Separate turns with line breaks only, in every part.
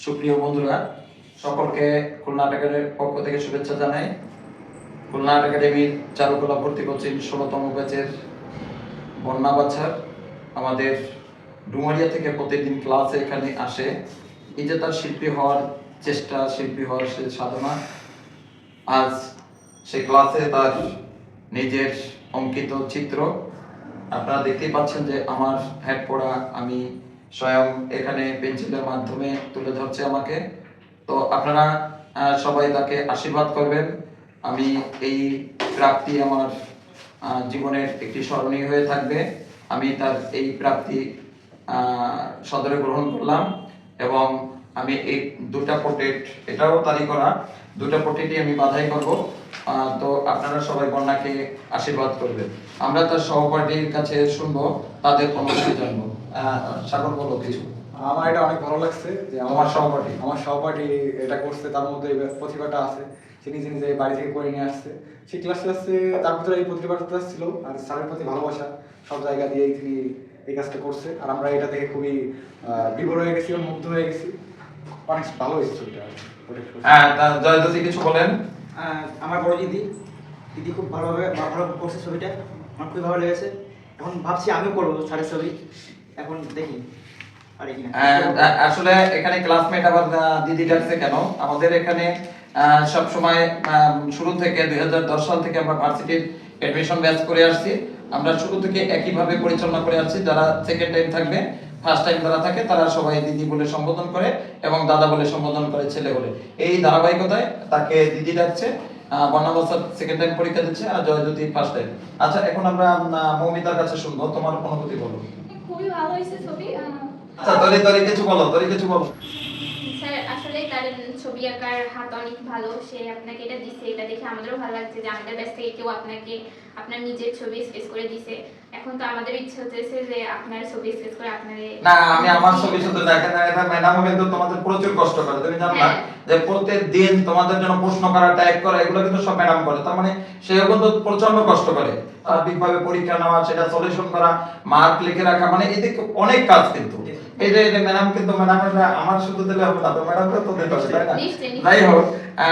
সুপ্রিয় বন্ধুরা, সকলকে খুলনা একাডেমির পক্ষ থেকে শুভেচ্ছা জানাই। খুলনা একাডেমির চারুকলা ভর্তি কোচিং ষোলোতম ব্যাচের বন্যা বাছার আমাদের ডুমারিয়া থেকে প্রতিদিন ক্লাসে এখানে আসে। এই যে তার শিল্পী হওয়ার চেষ্টা, শিল্পী হওয়ার সে সাধনা, আজ সে ক্লাসে তার নিজের অঙ্কিত চিত্র। আপনারা দেখতেই পাচ্ছেন যে আমার হেড পড়া আমি স্বয়ং এখানে পেন্সিলের মাধ্যমে তুলে ধরছে আমাকে। তো আপনারা সবাই তাকে আশীর্বাদ করবেন। আমি এই প্রাপ্তি আমার জীবনের একটি স্মরণীয় হয়ে থাকবে। আমি তার এই প্রাপ্তি সদরে গ্রহণ করলাম এবং আমি এই দুটা পোর্ট্রেট, এটাও তারি করা, দুটা পোর্ট্রেটই আমি বাধাই করব। তো আপনারা সবাই বন্যাকে আশীর্বাদ করবেন। আমরা তার সহপাঠীর কাছে শুনব তাদের অনুভূতি জানব। সাগর বলো কিছু।
আমার এটা অনেক ভালো লাগছে যে
আমার সহপাঠী?
আমার সহপাঠী এটা করছে তার মধ্যে এই প্রতিভাটা আছে। সে নিজে নিজে বাড়ি থেকে করে নিয়ে আসছে। সেই ক্লাস ক্লাসে তার ভিতরে এই প্রতিভাটা ছিল আর স্যারের প্রতি ভালোবাসা সব জায়গা দিয়ে তিনি এই কাজটা করছে। আর আমরা এটা দেখে খুবই বিভোর হয়ে গেছি এবং মুগ্ধ হয়ে গেছি। অনেক ভালো হয়েছে ছবিটা।
হ্যাঁ তা জয়দতি কিছু বলেন।
আমার বড় দিদি দিদি খুব ভালোভাবে ভালো করছে ছবিটা, আমার খুবই ভালো লেগেছে। এখন ভাবছি আমিও করব সারের ছবি। এখন দেখি
আসলে এখানে ক্লাসমেট আবার দিদি ডাকছে কেন? আমাদের এখানে সব সময় শুরু থেকে দুই হাজার দশ সাল থেকে আমরা ভার্সিটির এডমিশন ব্যাচ করে আসছি। আমরা শুরু থেকে একইভাবে পরিচালনা করে আসছি। যারা সেকেন্ড টাইম থাকবে ফার্স্ট টাইম যারা থাকে তারা সবাই দিদি বলে সম্বোধন করে এবং দাদা বলে সম্বোধন করে ছেলে বলে। এই ধারাবাহিকতায় তাকে দিদি ডাকছে বর্ণাবস্থার সেকেন্ড টাইম পরীক্ষা দিচ্ছে আর জয়জ্যোতি ফার্স্ট টাইম আচ্ছা এখন আমরা মৌমিতার কাছে শুনব। তোমার অনুভূতি বলো।
খুবই ভালো হয়েছে ছবি
আচ্ছা তরি তরি কিছু বলো তরি কিছু বলো।
ছবি আঁকার হাত অনেক ভালো সে আপনাকে এটা দিছে এটা দেখে আমাদেরও ভালো লাগছে যে আমাদের ব্যাচ থেকে কেউ আপনাকে আপনার নিজের ছবি স্কেচ করে দিছে। এখন তো আমাদের ইচ্ছে হতেছে যে আপনার ছবি স্কেচ করে আপনারে
না আমি আমার ছবি শুধু দেখেন না এটা ম্যাডাম কিন্তু তোমাদের প্রচুর কষ্ট করে তুমি জানো না
হ্যাঁ।
যে প্রত্যেক দিন তোমাদের জন্য প্রশ্ন করা টাইপ করা এগুলো কিন্তু সব ম্যাডাম করে তার মানে সেও কিন্তু প্রচণ্ড কষ্ট করে। সার্বিকভাবে পরীক্ষা নেওয়া সেটা সলিউশন করা মার্ক লিখে রাখা মানে এদিকে অনেক কাজ কিন্তু। এই যে এই যে ম্যাডাম কিন্তু ম্যাডাম আমার শুধু দিলে হবে না তো ম্যাডাম তো দিতে হবে তাই না। যাই হোক আহ,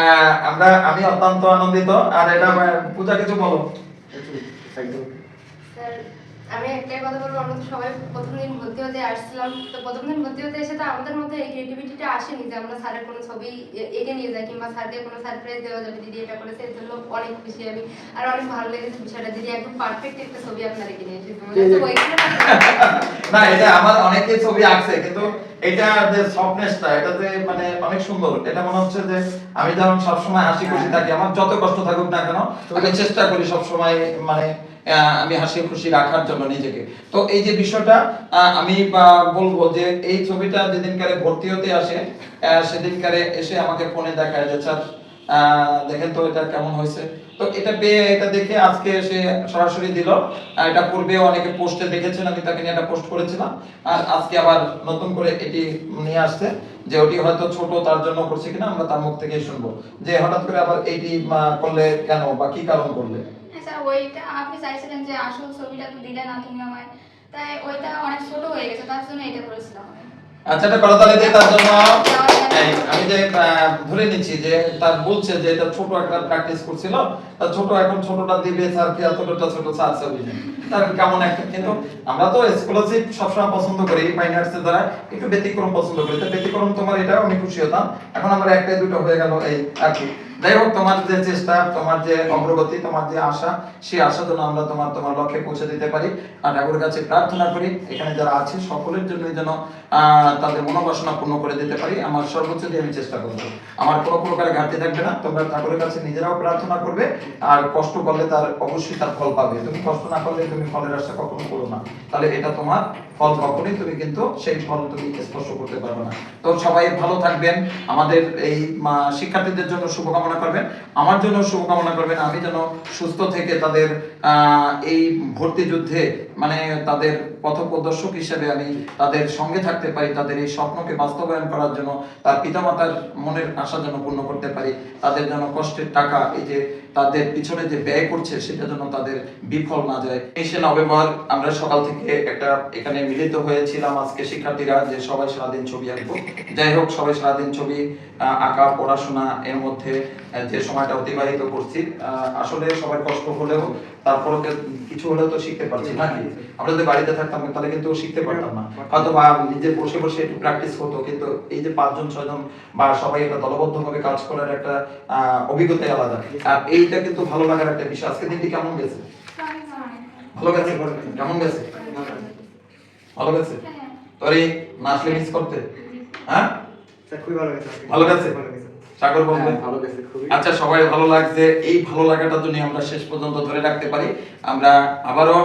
আমরা আমি অত্যন্ত আনন্দিত আর এটা পূজা কিছু বলো।
স্যার আমি একটাই কথা বলব আমরা তো সবাই প্রথম দিন ভর্তি হতে আসছিলাম। তো প্রথম দিন ভর্তি হতে এসে তো আমাদের মধ্যে এই ক্রিয়েটিভিটিটা আসেনি যে আমরা স্যারের কোনো ছবি এঁকে নিয়ে যাই কিংবা স্যারকে কোনো সারপ্রাইজ দেওয়া যাবে দিদি এটা করেছে এর জন্য অনেক খুশি আমি। আর অনেক ভালো লেগেছে বিষয়টা দিদি একদম পারফেক্ট একটা ছবি আপনারা এঁকে নিয়ে এসেছে।
না এটা আমার অনেকে ছবি আঁকছে কিন্তু এটা যে সফটনেসটা এটা যে মানে অনেক সুন্দর। এটা মনে হচ্ছে যে আমি ধরুন সবসময় হাসি খুশি থাকি, আমার যত কষ্ট থাকুক না কেন, আমি চেষ্টা করি সবসময় মানে আমি হাসি খুশি রাখার জন্য নিজেকে। তো এই যে বিষয়টা আমি বলব যে এই ছবিটা যেদিনকারে ভর্তি হতে আসে সেদিনকারে এসে আমাকে ফোনে দেখায় যে, স্যার দেখেন তো এটা কেমন হয়েছে। তো এটা পেয়ে এটা দেখে আজকে সে সরাসরি দিল। এটা পূর্বে অনেকে পোস্টে দেখেছেন আমি তাকে নিয়ে একটা পোস্ট করেছিলাম। আর আজকে আবার নতুন করে এটি নিয়ে আসছে যে ওটি হয়তো ছোট তার জন্য করছে কিনা আমরা তার মুখ থেকেই শুনব। যে হঠাৎ করে আবার এইটি করলে কেন বা কি কারণ করলে?
হ্যাঁ স্যার ওইটা আপনি চাইছিলেন যে আসল ছবিটা তো দিলে না তুমি আমায়। তাই ওইটা অনেক ছোট হয়ে গেছে তার জন্য এটা করেছিলাম
আচ্ছা এটা করতালি দিয়ে তার জন্য। আমি যে ধরে নিচ্ছি যে, তার বলছে যে, এটা ছোট একটা প্র্যাকটিস করছিল। তার ছোট এখন ছোটটা দিবে, স্যার কি এতটা ছোট, স্যার তার কেমন একটা, কিন্তু আমরা তো স্কলারশিপ সবসময় পছন্দ করি ফাইন আর্টসের দ্বারা একটু ব্যতিক্রম পছন্দ করি। তো ব্যতিক্রম তোমার এটা আমি খুশি হতাম। এখন আমরা একটাই দুটো হয়ে গেল এই আর কি। যাই হোক, তোমার যে চেষ্টা, তোমার যে অগ্রগতি, তোমার যে আশা, সেই আশা যেন আমরা তোমার তোমার লক্ষ্যে পৌঁছে দিতে পারি। আর ঠাকুরের কাছে প্রার্থনা করি, এখানে যারা আছে, সকলের জন্য যেন তাদের মনোবাসনা পূর্ণ করে দিতে পারি। আমার সর্বোচ্চ দিয়ে আমি চেষ্টা করব। আমার কোনো প্রকারের ঘাটতি থাকবে না। তোমরা ঠাকুরের কাছে নিজেরাও প্রার্থনা করবে। আর কষ্ট করলে তার, অবশ্যই তার ফল পাবে। তুমি কষ্ট না করলে তুমি ফলের আশা কখনো করো না। তাহলে এটা তোমার ফল কখনোই তুমি কিন্তু সেই ফল তুমি স্পর্শ করতে পারবে না। তো সবাই ভালো থাকবেন। আমাদের এই শিক্ষার্থীদের জন্য শুভকামনা করবেন। আমার জন্য শুভকামনা করবেন। আমি যেন সুস্থ থেকে তাদের এই ভর্তি যুদ্ধে মানে তাদের পথপ্রদর্শক হিসেবে আমি তাদের সঙ্গে থাকতে পারি, তাদের এই স্বপ্নকে বাস্তবায়ন করার জন্য, তার পিতামাতার মনের আশা যেন পূর্ণ করতে পারি, তাদের যেন কষ্টের টাকা, এই যে তাদের পিছনে যে ব্যয় করছে, সেটা যেন তাদের বিফল না যায়। তেইশে নভেম্বর আমরা সকাল থেকে একটা এখানে মিলিত হয়েছিলাম আজকে শিক্ষার্থীরা যে সবাই সারাদিন ছবি আঁকবো। যাই হোক, সবাই সারাদিন ছবি আঁকা, পড়াশোনা এর মধ্যে যে সময়টা অতিবাহিত করছি আসলে সবার কষ্ট হলেও তারপরে কিছু হলেও তো শিখতে পারছি নাকি? আমরা যদি বাড়িতে থাকতাম তাহলে কিন্তু শিখতে পারতাম না। হয়তো বা নিজে বসে বসে একটু প্র্যাকটিস হতো কিন্তু এই যে পাঁচজন ছয়জন বা সবাই একটা দলবদ্ধভাবে কাজ করার একটা অভিজ্ঞতাই আলাদা। আর এইটা কিন্তু ভালো লাগার একটা বিষয়। আজকে দিনটি কেমন গেছে? ভালো গেছে? কেমন গেছে? ভালো গেছে? তোর এই নাচলে মিস করতে? হ্যাঁ?
খুবই ভালো গেছে।
ভালো গেছে?
ভালো গেছে।
সাগর
হ্যাঁ, ভালো গেছে খুবই।
আচ্ছা সবাই ভালো লাগছে। এই ভালো লাগাটা যদি আমরা শেষ পর্যন্ত ধরে রাখতে পারি আমরা আবারও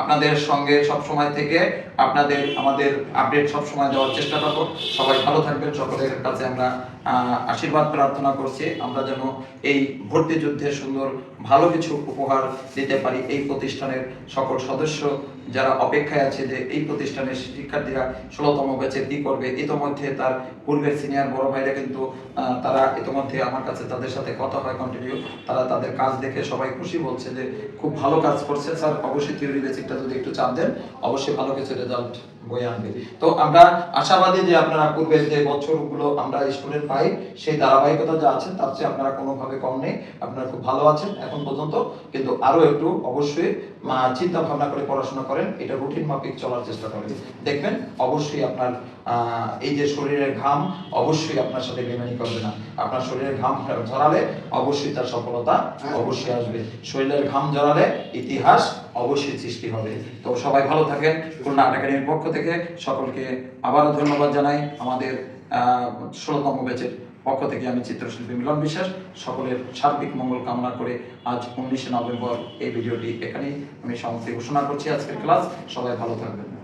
আপনাদের সঙ্গে সব সময় থেকে আপনাদের আমাদের আপডেট সব সময় দেওয়ার চেষ্টা করব। সবাই ভালো থাকবেন সকলের কাছে আমরা আশীর্বাদ প্রার্থনা করছি। আমরা যেন এই ভর্তি যুদ্ধে সুন্দর ভালো কিছু উপহার দিতে পারি এই প্রতিষ্ঠানের সকল সদস্য যারা অপেক্ষায় আছে যে এই প্রতিষ্ঠানের শিক্ষার্থীরা ষোলোতম ব্যাচে কি করবে। ইতোমধ্যে তার পূর্বের সিনিয়র বড় ভাইরা কিন্তু তারা ইতিমধ্যে আমার কাছে তাদের সাথে কথা হয় কন্টিনিউ তারা তাদের কাজ দেখে সবাই খুশি বলছে যে, খুব ভালো কাজ করছে স্যার, অবশ্যই থিওরি বেসিকটা যদি একটু চাপ দেন, অবশ্যই ভালো কিছু রেজাল্ট বয়ে আনবে। তো আমরা আশাবাদী যে আপনারা পূর্বের যে বছরগুলো আমরা স্টুডেন্ট পাই সেই ধারাবাহিকতা যা আছে তার চেয়ে আপনারা কোনোভাবে কম নেই। আপনারা খুব ভালো আছেন এখন পর্যন্ত। কিন্তু আরও একটু অবশ্যই চিন্তা ভাবনা করে পড়াশোনা করেন এটা রুটিন মাফিক চলার চেষ্টা করেন। দেখবেন অবশ্যই আপনার আহ, এই যে শরীরের ঘাম অবশ্যই আপনার সাথে বেমানি করবে না। আপনার শরীরের ঘাম ঝরালে অবশ্যই তার সফলতা অবশ্যই আসবে। শরীরের ঘাম ঝরালে ইতিহাস অবশ্যই সৃষ্টি হবে। তো সবাই ভালো থাকেন, খুলনা আর্ট একাডেমির পক্ষ থেকে সকলকে আবারও ধন্যবাদ জানাই। আমাদের ষোলোতম ব্যাচের পক্ষ থেকে আমি চিত্রশিল্পী মিলন বিশ্বাস। সকলের সার্বিক মঙ্গল কামনা করে আজ উনিশে নভেম্বর এই ভিডিওটি এখানেই আমি সমস্ত ঘোষণা করছি আজকের ক্লাস। সবাই ভালো থাকবেন।